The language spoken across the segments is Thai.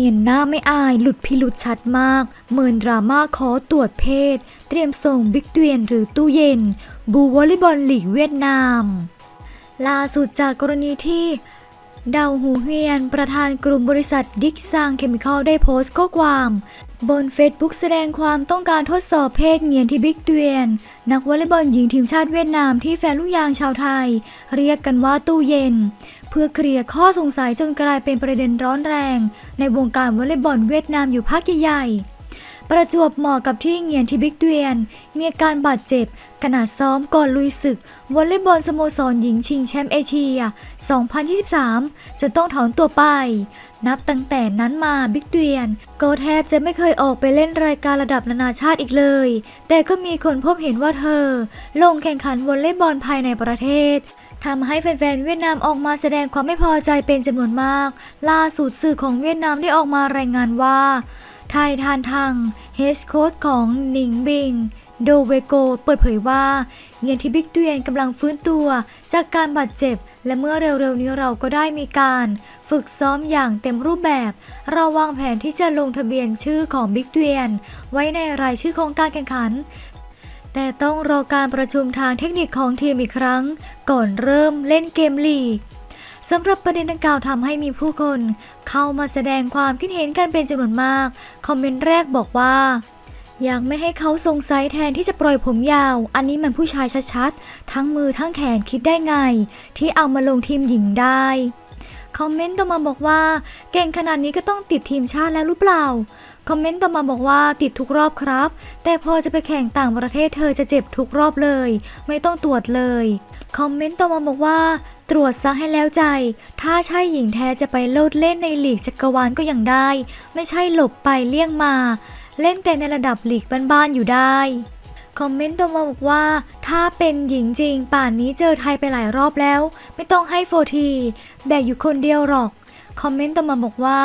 เนียนหน้าไม่อายหลุดพิรุษชัดมาก เมินดราม่าขอตรวจเพศ เตรียมส่งบิ๊กเตียนหรือตู้เย็น บูวอลเลย์บอลลีกเวียดนามล่าสุดจากกรณีที่ ดาวหูเฮียน ประธานกลุ่มบริษัทดิกซางเคมีคอลได้โพสต์ข้อความ บน Facebook แสดงความต้องการทดสอบเพศเงียนที่บิ๊กเตียน นักวอลเลย์บอลหญิงทีมชาติเวียดนามที่แฟนลูกยางชาวไทย เรียกกันว่าตู้เย็น เพื่อเคลียร์ข้อสงสัยจนกลายเป็นประเด็นร้อนแรง ในวงการวอลเลย์บอลเวียดนามอยู่พักใหญ่ๆ ประจวบเหมาะกับที่เงียนที่บิ๊กเตียน มีอาการบาดเจ็บ ขณะซ้อมก่อนลุยศึกวอลเลย์บอลสโมสรหญิงชิงแชมป์เอเชีย 2023 จนต้องถอนตัวไป นับตั้งแต่นั้นมาบิ๊กเตียนก็แทบจะไม่เคยออกไปเล่นรายการระดับนานาชาติอีกเลย แต่ก็มีคนพบเห็นว่าเธอ ลงแข่งขันวอลเลย์บอลภายในประเทศทำให้แฟนๆ เวียดนามออกมาแสดงความไม่พอใจเป็นจำนวนมาก ล่าสุดสื่อของเวียดนามได้ออกมารายงานว่า ไทยทานทังเฮดโค้ชของหนิงบิง โดเวโกเปิดเผยว่าเงียนที่บิ๊กเตียนกำลังฟื้นตัว จากการบาดเจ็บ และเมื่อเร็วๆนี้เราก็ได้มีการ ฝึกซ้อมอย่างเต็มรูปแบบ เราวางแผนที่จะลงทะเบียนชื่อของบิ๊กเตียน ไว้ในรายชื่อของการแข่งขันแต่ต้องรอการประชุมทางเทคนิคของทีมอีกครั้ง ก่อนเริ่มเล่นเกมลีก สำหรับประเด็นดังกล่าวทำให้มีผู้คน เข้ามาแสดงความคิดเห็นกันเป็นจำนวนมาก คอมเมนต์แรกบอกว่าอยากไม่ให้เขาสงสัยแทนที่จะปล่อยผมยาว อันนี้มันผู้ชายชัดๆ ทั้งมือทั้งแขนคิดได้ไง ที่เอามาลงทีมหญิงได้ คอมเมนต์ต่อมาบอกว่า เก่งขนาดนี้ก็ต้องติดทีมชาติแล้วหรือเปล่า คอมเมนต์ต่อมาบอกว่าติดทุกรอบครับ แต่พอจะไปแข่งต่างประเทศเธอจะเจ็บทุกรอบเลย ไม่ต้องตรวจเลย คอมเมนต์ต่อมาบอกว่า ตรวจซะให้แล้วใจ ถ้าใช่หญิงแท้จะไปโลดเล่นในลีกจักรวาลก็ยังได้ ไม่ใช่หลบไปเลี่ยงมา เล่นแต่ในระดับลีกบ้านๆอยู่ได้ คอมเมนต์ต่อมาบอกว่า ถ้าเป็นหญิงจริง ป่านนี้เจอไทยไปหลายรอบแล้ว ไม่ต้องให้โฟทีแบกอยู่คนเดียวหรอกคอมเมนต์ต่อมาบอกว่า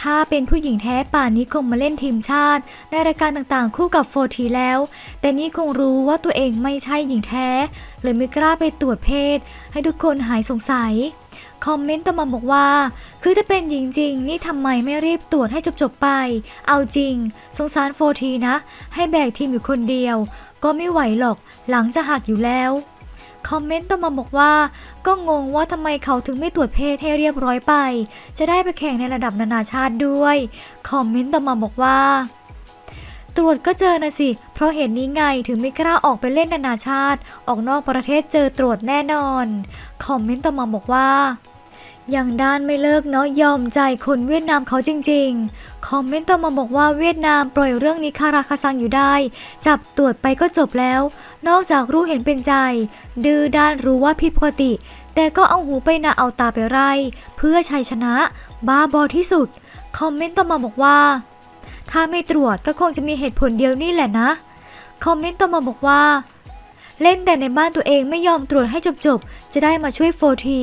ถ้าเป็นผู้หญิงแท้ป่านนี้คงมาเล่นทีมชาติ ในรายการต่างๆ คู่กับโฟทีแล้ว แต่นี่คงรู้ว่าตัวเองไม่ใช่หญิงแท้เลยไม่กล้าไปตรวจเพศ ให้ทุกคนหายสงสัย คอมเมนต์ต่อมาบอกว่า คือถ้าเป็นหญิงจริงนี่ทำไมไม่รีบตรวจให้จบๆไป เอาจริง สงสารโฟทีนะ ให้แบกทีมอยู่คนเดียว ก็ไม่ไหวหรอกหลังจะหักอยู่แล้วคอมเมนต์ต่อมาบอกว่า ก็งงว่าทำไมเขาถึงไม่ตรวจเพศให้เรียบร้อยไป จะได้ไปแข่งในระดับนานาชาติด้วย คอมเมนต์ต่อมาบอกว่า ตรวจก็เจอนะสิ เพราะเหตุนี้ไงถึงไม่กล้าออกไปเล่นนานาชาติ ออกนอกประเทศเจอตรวจแน่นอน คอมเมนต์ต่อมาบอกว่าอย่างด้านไม่เลิกเนาะยอมใจคนเวียดนามเขาจริงๆ คอมเมนต์ต่อมาบอกว่าเวียดนามปล่อยเรื่องนี้คาราคาซังอยู่ได้ จับตรวจไปก็จบแล้ว นอกจากรู้เห็นเป็นใจ ดื้อด้านรู้ว่าผิดปกติ แต่ก็เอาหูไปนาเอาตาไปไล่เพื่อชัยชนะ บ้าบอที่สุด คอมเมนต์ต่อมาบอกว่า ถ้าไม่ตรวจก็คงจะมีเหตุผลเดียวนี่แหละนะ คอมเมนต์ต่อมาบอกว่า เล่นแต่ในบ้านตัวเองไม่ยอมตรวจให้จบๆ จะได้มาช่วยโฟที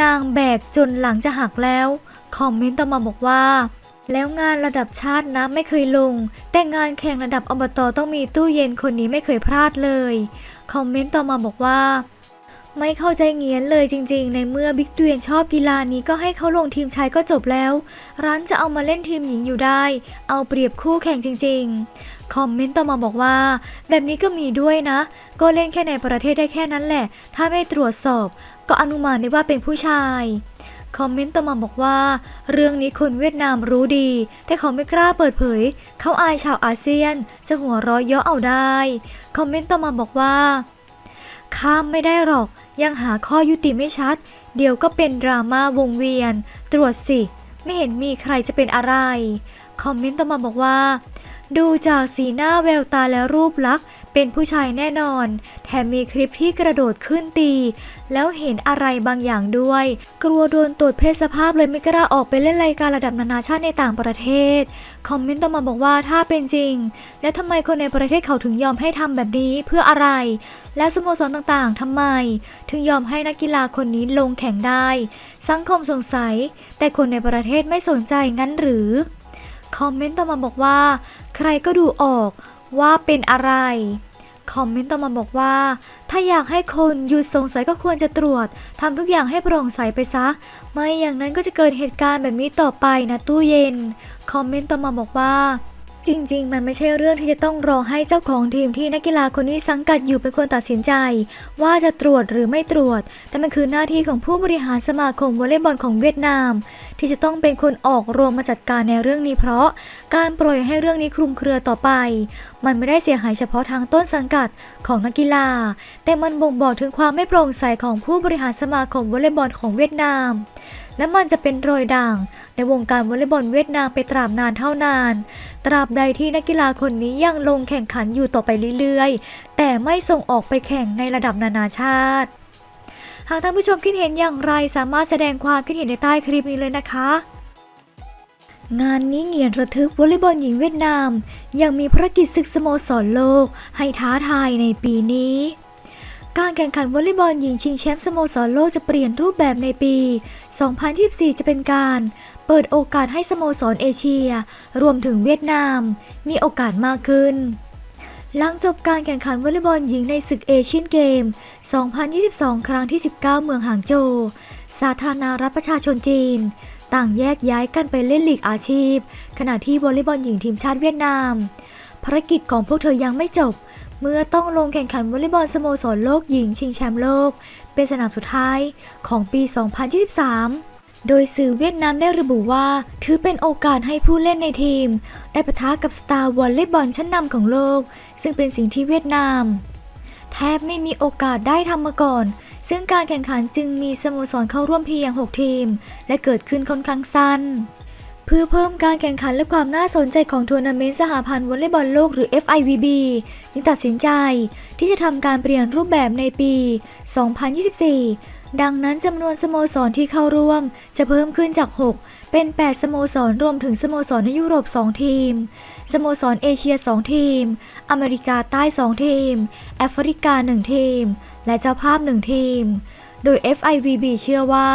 นางแบกจนหลังจะหักแล้ว คอมเมนต์ต่อมาบอกว่า แล้วงานระดับชาตินะไม่เคยลง แต่งานแข่งระดับอบตต้องมีตู้เย็นคนนี้ไม่เคยพลาดเลย คอมเมนต์ต่อมาบอกว่า ไม่เข้าใจเงียนเลยจริงๆ ในเมื่อบิ๊กเตียนชอบกีฬานี้ก็ให้เขาลงทีมชายก็จบแล้ว ร้านจะเอามาเล่นทีมหญิงอยู่ได้ เอาเปรียบคู่แข่งจริง ๆ คอมเมนต์ต่อมาบอกว่า แบบนี้ก็มีด้วยนะ ก็เล่นแค่ในประเทศได้แค่นั้นแหละ ถ้าไม่ตรวจสอบ ก็อนุมานได้ว่าเป็นผู้ชายคอมเมนต์ต่อมาบอกว่า เรื่องนี้คนเวียดนามรู้ดี แต่เขาไม่กล้าเปิดเผย เขาอายชาวอาเซียน จะหัวเราะเยาะเอาได้ คอมเมนต์ต่อมาบอกว่า ข้ามไม่ได้หรอก ยังหาข้อยุติไม่ชัด เดี๋ยวก็เป็นดราม่าวงเวียน ตรวจสิ ไม่เห็นมีใครจะเป็นอะไร คอมเมนต์ต่อมาบอกว่า ดูจากสีหน้าแววตาและรูปลักษณ์เป็นผู้ชายแน่นอน แถมมีคลิปที่กระโดดขึ้นตี แล้วเห็นอะไรบางอย่างด้วย กลัวโดนตรวจเพศสภาพเลยไม่กล้าออกไปเล่นรายการระดับนานาชาติในต่างประเทศ คอมเมนต์ต่อมาบอกว่าถ้าเป็นจริง แล้วทำไมคนในประเทศเขาถึงยอมให้ทำแบบนี้เพื่ออะไร แล้วสโมสรต่างๆทำไม ถึงยอมให้นักกีฬาคนนี้ลงแข่งได้ สังคมสงสัย แต่คนในประเทศไม่สนใจงั้นหรือ คอมเมนต์ต่อมาบอกว่า ใครก็ดูออกว่าเป็นอะไร คอมเมนต์ต่อมาบอกว่า ถ้าอยากให้คนหยุดสงสัยก็ควรจะตรวจทำทุกอย่างให้โปร่งใสไปซะ ไม่อย่างนั้นก็จะเกิดเหตุการณ์แบบนี้ต่อไปนะตู้เย็น คอมเมนต์ต่อมาบอกว่า จริง ๆ มันไม่ใช่เรื่องที่จะต้องรอให้เจ้าของทีมที่นักกีฬาคนนี้สังกัดอยู่เป็นคนตัดสินใจ ว่าจะตรวจหรือไม่ตรวจ แต่มันคือหน้าที่ของผู้บริหารสมาคมวอลเลย์บอลของเวียดนาม ที่จะต้องเป็นคนออกโรงมาจัดการในเรื่องนี้เพราะ การปล่อยให้เรื่องนี้คลุมเครือต่อไป มันไม่ได้เสียหายเฉพาะทางต้นสังกัดของนักกีฬา แต่มันบ่งบอกถึงความไม่โปร่งใสของผู้บริหารสมาคมวอลเลย์บอลของเวียดนามและมันจะเป็นรอยด่าง ในวงการวอลเลย์บอลเวียดนามไปตราบนานเท่านาน ตราบใดที่นักกีฬาคนนี้ยังลงแข่งขันอยู่ต่อไปเรื่อยๆ แต่ไม่ส่งออกไปแข่งในระดับนานาชาติ หากท่านผู้ชมคิดเห็นอย่างไรสามารถแสดงความคิดเห็นในใต้คลิปนี้เลยนะคะงานนี้เงียนระทึกวอลเลย์บอลหญิงเวียดนาม ยังมีภารกิจศึกสโมสรโลกให้ท้าทายในปีนี้ การแข่งขันวอลเลย์บอลหญิงชิงแชมป์สโมสรโลกจะเปลี่ยนรูปแบบในปี 2024 จะเป็นการเปิดโอกาสให้สโมสรเอเชีย รวมถึงเวียดนาม มีโอกาสมากขึ้น หลังจบการแข่งขันวอลเลย์บอลหญิงในศึกเอเชียนเกม 2022 ครั้งที่ 19 เมืองหางโจวสาธารณรัฐประชาชนจีน ต่างแยกย้ายกันไปเล่นลีกอาชีพ ขณะที่วอลเลย์บอลหญิงทีมชาติเวียดนาม ภารกิจของพวกเธอยังไม่จบ เมื่อต้องลงแข่งขันวอลเลย์บอลสโมสรโลกหญิงชิงแชมป์โลก เป็นสนามสุดท้ายของปี 2023โดยสื่อเวียดนามได้ระบุว่า ถือเป็นโอกาสให้ผู้เล่นในทีม ได้ปะทะกับสตาร์วอลเลย์บอลชั้นนำของโลก ซึ่งเป็นสิ่งที่เวียดนาม แทบไม่มีโอกาสได้ทำมาก่อน ซึ่งการแข่งขันจึงมีสโมสรเข้าร่วมเพียง 6 ทีม และเกิดขึ้นค่อนข้างสั้น เพื่อเพิ่มการแข่งขันและความน่าสนใจของทัวร์นาเมนต์สหพันธ์วอลเลย์บอลโลกหรือ FIVB จึงตัดสินใจที่จะทำการเปลี่ยนรูปแบบในปี 2024 ดังนั้นจำนวนสโมสรที่เข้าร่วมจะเพิ่มขึ้นจาก 6 เป็น 8 สโมสรรวมถึงสโมสรในยุโรป 2 ทีม สโมสรเอเชีย 2 ทีม อเมริกาใต้ 2 ทีม แอฟริกา 1 ทีม และเจ้าภาพ 1 ทีม โดย FIVB เชื่อว่า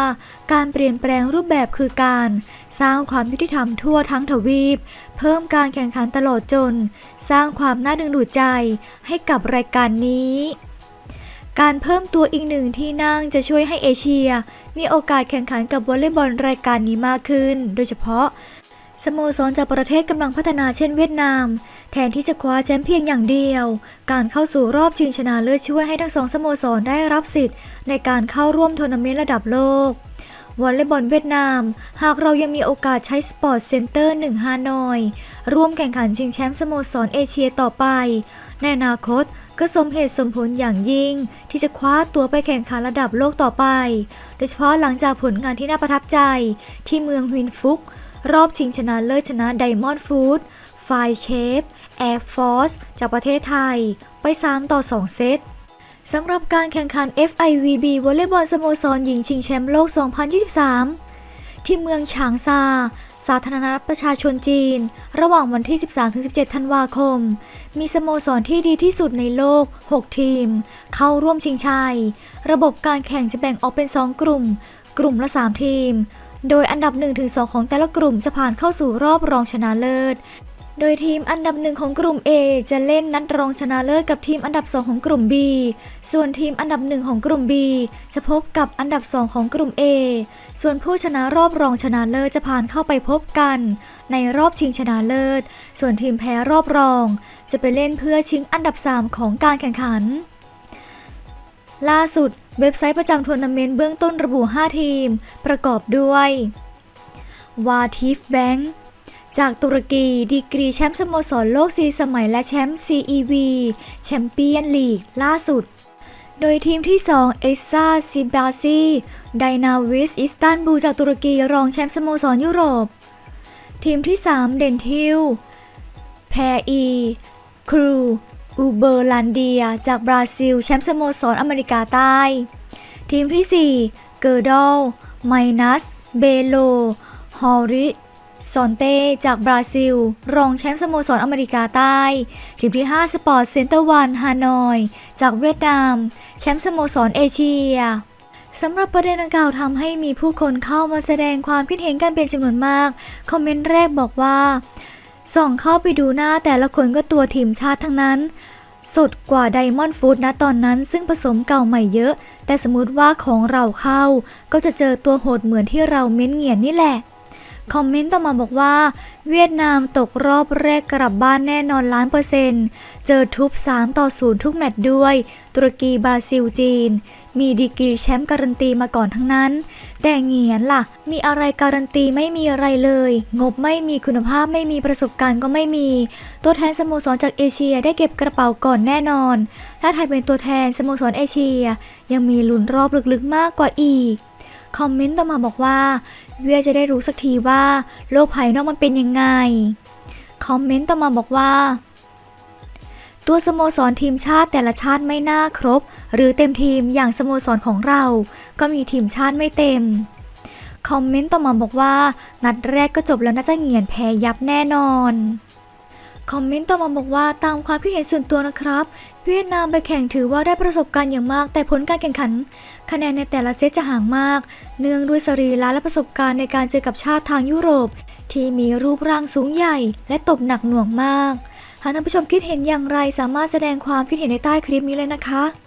การเปลี่ยนแปลงรูปแบบคือการ สร้างความยุติธรรมทั่วทั้งทวีป เพิ่มการแข่งขันตลอดจน สร้างความน่าดึงดูดใจให้กับรายการนี้การเพิ่มตัวอีกหนึ่งที่นั่งจะช่วยให้เอเชีย มีโอกาสแข่งขันกับวอลเลย์บอลรายการนี้มากขึ้น โดยเฉพาะ สโมสรจากประเทศกำลังพัฒนาเช่นเวียดนาม แทนที่จะคว้าแชมป์เพียงอย่างเดียว การเข้าสู่รอบชิงชนะเลิศช่วยให้ทั้งสองสโมสรได้รับสิทธิ์ ในการเข้าร่วมทัวร์นาเมนต์ระดับโลกวอลเลย์บอลเวียดนาม หากเรายังมีโอกาสใช้สปอร์ตเซ็นเตอร์1ฮานอย ร่วมแข่งขันชิงแชมป์สโมสรเอเชียต่อไป ในอนาคตก็สมเหตุสมผลอย่างยิ่ง ที่จะคว้าตัวไปแข่งขันระดับโลกต่อไป โดยเฉพาะหลังจากผลงานที่น่าประทับใจ ที่เมืองฮวินฟุก รอบชิงชนะเลิศชนะไดมอนด์ฟูดไฟเชฟแอร์ฟอร์สจากประเทศไทย ไป 3 ต่อ 2 เซตสำหรับการแข่งขัน FIVB วอลเลย์บอลสโมสรหญิงชิงแชมป์โลก 2023 ที่เมืองฉางซา สาธารณรัฐประชาชนจีน ระหว่างวันที่ 13-17 ธันวาคม มีสโมสรที่ดีที่สุดในโลก 6 ทีม เข้าร่วมชิงชัย ระบบการแข่งจะแบ่งออกเป็น 2 กลุ่ม กลุ่มละ 3 ทีม โดยอันดับ 1-2 ของแต่ละกลุ่มจะผ่านเข้าสู่รอบรองชนะเลิศ โดยทีมอันดับหนึ่งของกลุ่ม A จะเล่นนัดรองชนะเลิศกับทีมอันดับ 2 ของกลุ่ม B ส่วนทีมอันดับหนึ่งของกลุ่ม B จะพบกับอันดับ 2 ของกลุ่ม A ส่วนผู้ชนะรอบรองชนะเลิศจะผ่านเข้าไปพบกัน ในรอบชิงชนะเลิศ ส่วนทีมแพ้รอบรอง จะไปเล่นเพื่อชิงอันดับ 3 ของการแข่งขัน ล่าสุดเว็บไซต์ประจำทัวร์นาเมนต์เบื้องต้นระบุ 5 ทีม ประกอบด้วยวาทีฟแบงค์จากตุรกี ดีกรีแชมป์สโมสรโลก 4 สมัยและแชมป์ CEV แชมเปี้ยนลีก ล่าสุด โดยทีมที่ 2 เอซ่าซิบาซีไดนาวิสอิสตันบูลจากตุรกีรองแชมป์สโมสรยุโรป ทีมที่ 3 เดนทิลแพรอี ครู อูเบอร์ลันเดีย จากบราซิล แชมป์สโมสรอเมริกาใต้ ทีมที่ 4 เกอร์ดอลไมนัส เบโล ฮอริซอนเต้ จากบราซิล รองแชมป์สโมสรอเมริกาใต้ ทีมที่ 5 สปอร์ตเซ็นเตอร์วันฮานอย จากเวียดนาม แชมป์สโมสรเอเชียสำหรับประเด็นดังกล่าวทำให้มีผู้คนเข้ามาแสดงความคิดเห็นกันเป็นจำนวนมาก คอมเมนต์แรกบอกว่า ส่องเข้าไปดูหน้าแต่ละคนก็ตัวทีมชาติทั้งนั้น สดกว่าไดมอนด์ฟูดนะตอนนั้นซึ่งผสมเก่าใหม่เยอะ แต่สมมติว่าของเราเข้า ก็จะเจอตัวโหดเหมือนที่เราเม้นเหงียนนี่แหละ คอมเมนต์ต่อมาบอกว่า เวียดนามตกรอบแรกกลับบ้านแน่นอนล้านเปอร์เซ็นต์ เจอทุบ 3 ต่อ 0 ทุกแมตช์ด้วย ตุรกีบราซิลจีน มีดีกรีแชมป์การันตีมาก่อนทั้งนั้น แต่เงียนล่ะ มีอะไรการันตีไม่มีอะไรเลย งบไม่มีคุณภาพไม่มีประสบการณ์ก็ไม่มี ตัวแทนสโมสรจากเอเชียได้เก็บกระเป๋าก่อนแน่นอน ถ้าไทยเป็นตัวแทนสโมสรเอเชีย ยังมีลุ้นรอบลึกๆมากกว่าอีก คอมเมนต์ต่อมาบอกว่าเวียจะได้รู้สักทีว่า โลกภายนอกมันเป็นยังไง คอมเมนต์ต่อมาบอกว่า ตัวสโมสรทีมชาติแต่ละชาติไม่น่าครบ หรือเต็มทีมอย่างสโมสรของเรา ก็มีทีมชาติไม่เต็ม คอมเมนต์ต่อมาบอกว่า นัดแรกก็จบแล้วน่าจะเหงียนแพ้ยับแน่นอน คอมเมนต์ต่อมาบอกว่าตามความคิดเห็นส่วนตัวนะครับ เวียดนามไปแข่งถือว่าได้ประสบการณ์อย่างมาก แต่ผลการแข่งขัน คะแนนในแต่ละเซตจะห่างมาก เนื่องด้วยสรีระและประสบการณ์ในการเจอกับชาติทางยุโรป ที่มีรูปร่างสูงใหญ่ และตบหนักหน่วงมาก หากท่านผู้ชมคิดเห็นอย่างไรสามารถแสดงความคิดเห็นในใต้คลิปนี้เลยนะคะ